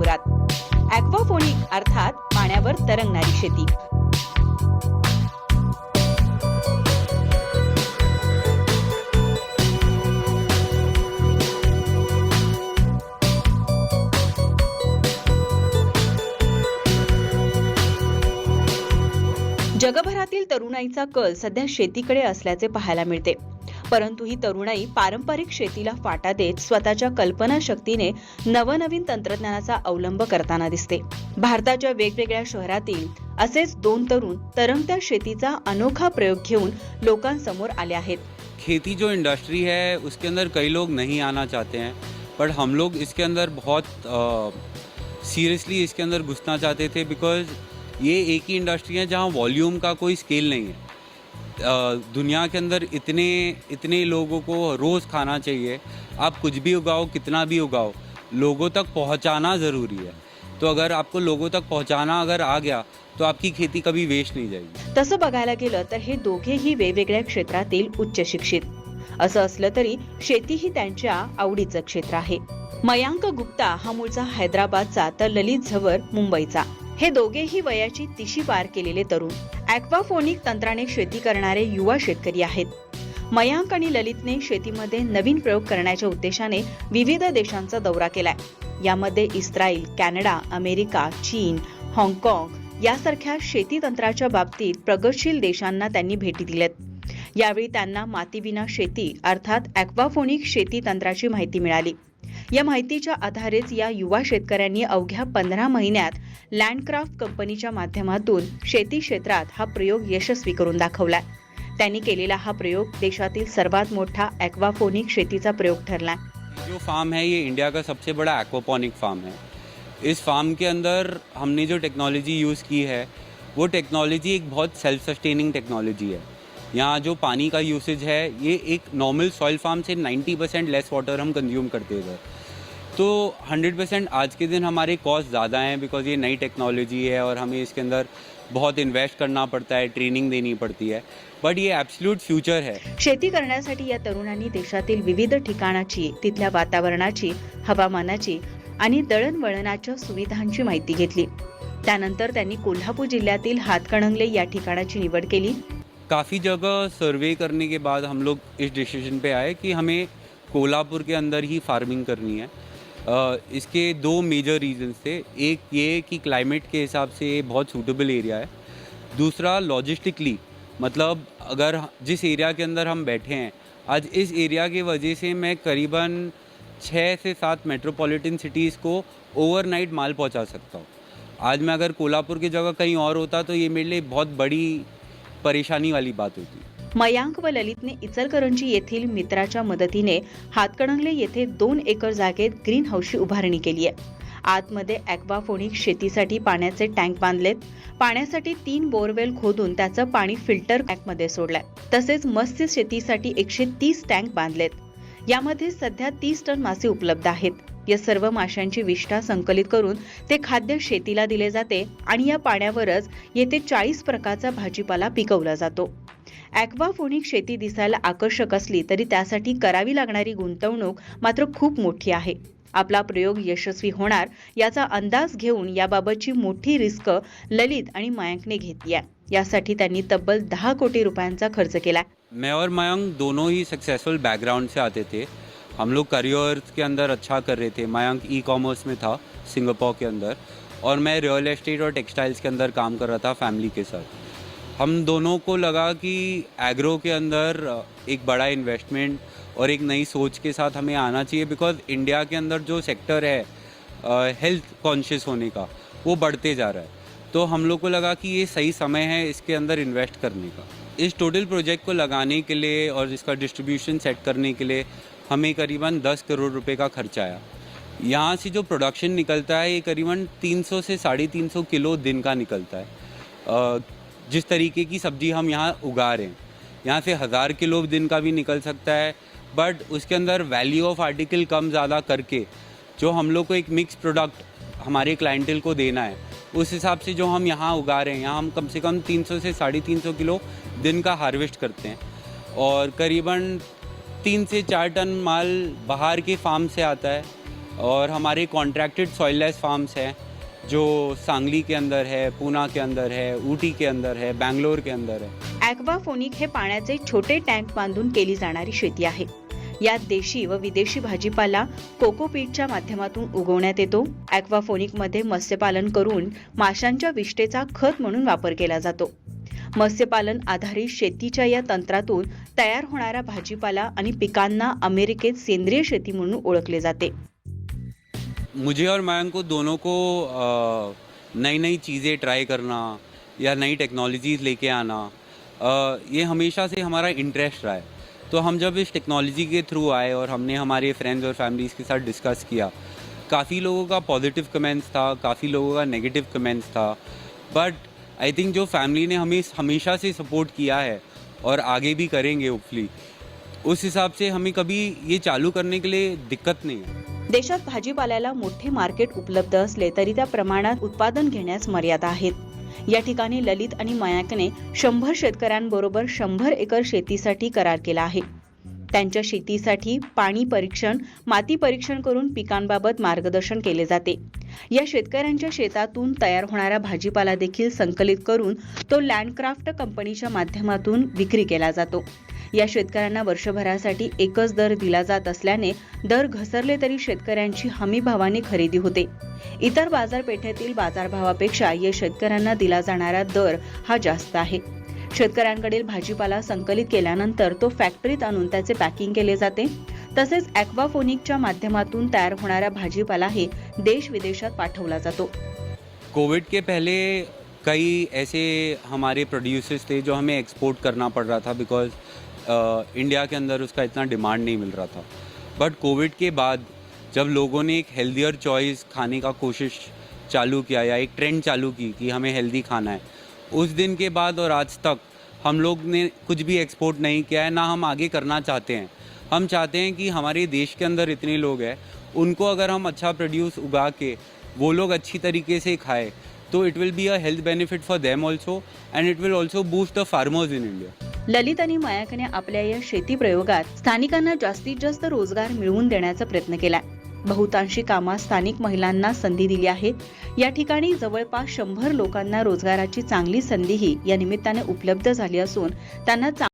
कोल्हापुरात ॲक्वाफोनिक अर्थात पाण्यावर तरंगणारी शेती. जगभरातील तरुणाईचा कल सध्या शेतीकडे असल्याचे पाहायला मिळते. परंतु ही तरुणाई पारंपरिक शेतीला फाटा देत स्वतःच्या कल्पनाशक्तीने नवनवीन तंत्रज्ञानाचा अवलंब करताना दिसते. भारताच्या वेगवेगळ्या शहरातील असेच दोन तरुण तरंगत्या शेतीचा अनोखा प्रयोग घेऊन लोकांसमोर आले आहेत. खेती जो इंडस्ट्री है उसके अंदर कई लोग नहीं आना चाहते हैं बट हम लोग इसके अंदर बहुत सीरियसली इसके अंदर घुसना चाहते थे बिकॉज ये एक ही इंडस्ट्री है जहाँ वॉल्यूम का कोई स्केल नहीं है। दुनिया के अंदर इतने इतने लोगों को रोज़ खाना चाहिए। आप कुछ भी उगाओ कितना भी उगाओ लोगों तक पहुंचाना ज़रूरी है। तो अगर आपको लोगों तक पहुंचाना अगर आ गया तो आपकी खेती कभी वेस्ट नहीं जाईल तसं बघायला गेलं तर हे दोघेही वेगवेगळ्या क्षेत्रातील उच्च शिक्षित। असं असलं तरी शेती ही त्यांच्या आवडीचं क्षेत्र आहे. मयांक गुप्ता हा मूळचा हैदराबादचा तर ललित झवर मुंबईचा. हे दोघेही वयाची तिशी पार केलेले तरुण. ॲक्वाफोनिक तंत्राने शेती करणारे युवा शेतकरी आहेत. मयांक आणि ललितने शेतीमध्ये नवीन प्रयोग करण्याच्या उद्देशाने विविध देशांचा दौरा केलाय. यामध्ये इस्रायल कॅनडा अमेरिका चीन हाँगकाँग यासारख्या शेती तंत्राच्या बाबतीत प्रगतशील देशांना त्यांनी भेटी दिल्यात. यावेळी त्यांना मातीविना शेती अर्थात ॲक्वाफोनिक शेती तंत्राची माहिती मिळाली. या माहितीच्या आधारेच या युवा शेतकऱ्यांनी अवघ्या पंधरा महिन्यात लँडक्राफ्ट कंपनीच्या माध्यमातून शेती क्षेत्रात हा प्रयोग यशस्वी करून दाखवला. त्यांनी केलेला हा प्रयोग देशातील सर्वात मोठा ॲक्वाफोनिक शेतीचा प्रयोग ठरला. जो फार्म है ये इंडिया का सबसे बड़ा एक्वापोनिक फार्म है. इस फार्म के अंदर हमने जो टेक्नोलॉजी यूज़ की है वो टेक्नोलॉजी एक बहुत सेल्फ सस्टेनिंग टेक्नोलॉजी है. यहाँ जो पानी का यूसेज है ये एक नॉर्मल सॉइल फार्म से 90 परसेंट लेस वाटर हम कंज्यूम करते हैं इधर. तो 100 परसेंट आज के दिन हमारे कॉस्ट ज़्यादा हैं बिकॉज ये नई टेक्नोलॉजी है और हमें इसके अंदर बहुत इन्वेस्ट करना पड़ता है ट्रेनिंग देनी पड़ती है। बट ये एब्सोल्यूट फ्यूचर है। शेती करण्यासाठी या तरुणांनी देशातील विविध ठिकाणाची तिथल्या वातावरणाची हवामानाची आणि दळणवळणाच्या सुविधांची माहिती घेतली. त्यानंतर त्यांनी कोल्हापूर जिल्ह्यातील हातकणंगले या ठिकाणाची निवड केली. काफ़ी जगह सर्वे करने के बाद हम लोग इस डिसीजन पे आए कि हमें कोल्हापुर के अंदर ही फार्मिंग करनी है। इसके दो मेजर रीजंस थे। एक ये कि क्लाइमेट के हिसाब से ये बहुत सूटेबल एरिया है। दूसरा लॉजिस्टिकली मतलब अगर जिस एरिया के अंदर हम बैठे हैं, आज इस एरिया की वजह से मैं करीबन छः से सात मेट्रोपॉलिटन सिटीज़ को ओवरनाइट माल पहुँचा सकता हूँ। आज मैं अगर कोल्हापुर की जगह कहीं और होता तो ये मेरे लिए बहुत बड़ी परेशानी वाली बात होती। मयांक व ललितने इचलकरंजी येथील मित्राच्या मदतीने हातकणंगले येथे दोन एकर जागेत ग्रीन हाऊसची उभारणी केली आहे. आतमध्ये ॲक्वाफोनिक शेतीसाठी पाण्याचे टँक बांधलेत. पाण्यासाठी तीन बोरवेल खोदून त्याचं पाणी फिल्टर टँकमध्ये सोडलंय. तसेच मत्स्य शेतीसाठी एकशे तीस टँक बांधलेत. यामध्ये सध्या तीस टन मासे उपलब्ध आहेत. या सर्व माशांची विष्ठा संकलित करून ते खाद्य शेतीला दिले जाते आणि या पाण्यावरच येथे चाळीस प्रकारचा भाजीपाला पिकवला जातो. ॲक्वाफोनिक शेती दिसायला आकर्षक असली तरी त्यासाठी करावी लागणारी गुंतवणूक मात्र खूप मोठी आहे. आपला प्रयोग यशस्वी होणार याचा अंदाज घेऊन याबाबतची मोठी रिस्क ललित आणि मयांकने घेतली आहे. यासाठी त्यांनी तब्बल दहा कोटी रुपयांचा खर्च केला मैं और मयंक दोनों ही सक्सेसफुल बैकग्राउंड से आते थे. हम लोग करियर के अंदर अच्छा कर रहे थे। मयंक ई कॉमर्स में था, सिंगापुर के अंदर। और मैं रियल एस्टेट और टेक्सटाइल्स के अंदर काम कर रहा था फैमिली के साथ। हम दोनों को लगा कि एग्रो के अंदर एक बड़ा इन्वेस्टमेंट और एक नई सोच के साथ हमें आना चाहिए बिकॉज़ इंडिया के अंदर जो सेक्टर है हेल्थ कॉन्शियस होने का, वो बढ़ते जा रहा है। तो हम लोग को लगा कि ये सही समय है इसके अंदर इन्वेस्ट करने का। इस टोटल प्रोजेक्ट को लगाने के लिए और इसका डिस्ट्रीब्यूशन सेट करने के लिए हमें करीबन 10 करोड़ रुपए का खर्चा आया। यहाँ से जो प्रोडक्शन निकलता है, ये करीबन 300 से साढ़े तीन किलो दिन का निकलता है। जिस तरीके की सब्ज़ी हम यहाँ उगा रहे हैं, यहाँ से हज़ार किलो दिन का भी निकल सकता है बट उसके अंदर वैल्यू ऑफ़ आर्टिकल कम ज़्यादा करके जो हम लोग को एक मिक्स प्रोडक्ट हमारे क्लाइंटल को देना है, उस हिसाब से जो हम यहाँ उगा रहे हैं, यहाँ हम कम से कम 300 से साढ़े तीन किलो दिन का हार्वेस्ट करते हैं। और करीबन तीन से चार टन माल बाहर के फार्म से आता है और हमारे कॉन्ट्रैक्टेड सॉइललेस फार्म्स हैं जो सांगली के अंदर है पूना के अंदर है ऊटी के अंदर है बँगलोर के अंदर है। ॲक्वाफोनिक हे पाण्याचे छोटे टँक बांधून केली जाणारी शेती आहे. यात देशी व विदेशी भाजीपाला कोकोपीटच्या माध्यमातून उगवण्यात येतो. ॲक्वाफोनिकमध्ये मत्स्यपालन करून माशांच्या विष्टेचा खत म्हणून वापर केला जातो. मत्स्यपालन आधारित शेतीच्या या तंत्रातून तयार होणारा भाजीपाला आणि पिकांना अमेरिकेत सेंद्रिय शेती म्हणून ओळखले जाते. मुझे और मयंक को दोनों को नई नई चीज़ें ट्राई करना या नई टेक्नोलॉजीज़ लेके आना ये हमेशा से हमारा इंटरेस्ट रहा है। तो हम जब इस टेक्नोलॉजी के थ्रू आए और हमने हमारे फ्रेंड्स और फैमिलीज़ के साथ डिस्कस किया काफ़ी लोगों का पॉजिटिव कमेंट्स था काफ़ी लोगों का नेगेटिव कमेंट्स था बट आई थिंक जो फैमिली ने हमें हमेशा से सपोर्ट किया है और आगे भी करेंगे होपफुली उस हिसाब से हमें कभी ये चालू करने के लिए दिक्कत नहीं है। देशात भाजीपाल्याला मोठे मार्केट उपलब्ध असले तरी त्या प्रमाणात उत्पादन घेण्यास मर्यादा आहेत. या ठिकाणी ललित आणि मयाकने शंभर शेतकऱ्यांबरोबर शंभर एकर शेतीसाठी करार केला आहे. त्यांच्या शेतीसाठी पाणी परीक्षण माती परीक्षण करून पिकांबाबत मार्गदर्शन केले जाते. या शेतकऱ्यांच्या शेतातून तयार होणारा भाजीपाला देखील संकलित करून तो लँडक्राफ्ट कंपनीच्या माध्यमातून विक्री केला जातो. या शेतकऱ्यांना वर्षभरासाठी एकच दर दिला जात असल्याने दर घसरले तरी शेतकऱ्यांची हमी भावाने खरेदी होते. इतर बाजारपेठेतील बाजारभावापेक्षा या शेतकऱ्यांना दिला जाणारा दर हा जास्त आहे. शेतकऱ्यांकडील भाजीपाला संकलित केल्यानंतर तो फॅक्टरीत आणून त्याचे पॅकिंग केले जाते. तसेच ॲक्वाफोनिकच्या माध्यमातून तयार होणारा भाजीपालाही देश विदेशात पाठवला जातो. कोविड के पहले कई ऐसे हमारे प्रोड्यूसर्स थे जो हमें एक्सपोर्ट करना पड़ रहा था बिकॉज इंडिया के अंदर उसका इतना डिमांड नहीं मिल रहा था. बट कोविड के बाद जब लोगों ने एक हेल्दियर चॉइस खाने का कोशिश चालू किया या एक ट्रेंड चालू की कि हमें हेल्दी खाना है उस दिन के बाद और आज तक हम लोग ने कुछ भी एक्सपोर्ट नहीं किया है ना हम आगे करना चाहते हैं। हम चाहते हैं कि हमारे देश के अंदर इतने लोग हैं उनको अगर हम अच्छा प्रोड्यूस उगा के वो लोग अच्छी तरीके से खाए तो it will be a health benefit for them also and it will also boost the farmers in India Lalit आणि मयाकने आपल्या या शेती प्रयोगात स्थानिकांना जास्तीत जास्त रोजगार मिळवून देण्याचा प्रयत्न केलाय. बहुतांशी कामात स्थानिक महिलांना संधी दिली आहे या ठिकाणी जवळपास शंभर लोकांना रोजगाराची चांगली संधीही या निमित्ताने उपलब्ध झाली असून त्यांना